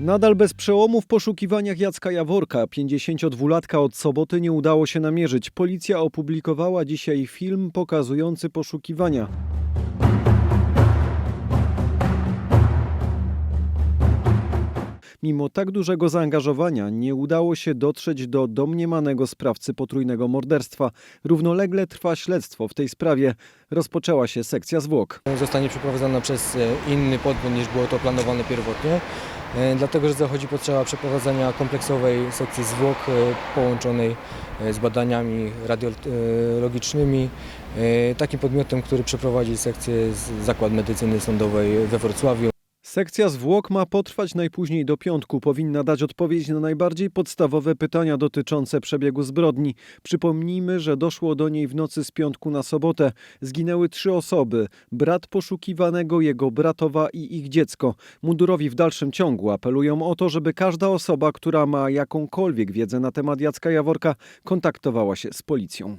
Nadal bez przełomu w poszukiwaniach Jacka Jaworka, 52-latka od soboty nie udało się namierzyć. Policja opublikowała dzisiaj film pokazujący poszukiwania. Mimo tak dużego zaangażowania nie udało się dotrzeć do domniemanego sprawcy potrójnego morderstwa. Równolegle trwa śledztwo w tej sprawie. Rozpoczęła się sekcja zwłok. Zostanie przeprowadzona przez e, inny podmiot niż było to planowane pierwotnie, e, dlatego że zachodzi potrzeba przeprowadzenia kompleksowej sekcji zwłok e, połączonej z badaniami radiologicznymi. Takim podmiotem, który przeprowadzi sekcję jest Zakład Medycyny Sądowej we Wrocławiu. Sekcja zwłok ma potrwać najpóźniej do piątku. Powinna dać odpowiedź na najbardziej podstawowe pytania dotyczące przebiegu zbrodni. Przypomnijmy, że doszło do niej w nocy z piątku na sobotę. Zginęły trzy osoby: brat poszukiwanego, jego bratowa i ich dziecko. Mundurowi w dalszym ciągu apelują o to, żeby każda osoba, która ma jakąkolwiek wiedzę na temat Jacka Jaworka, kontaktowała się z policją.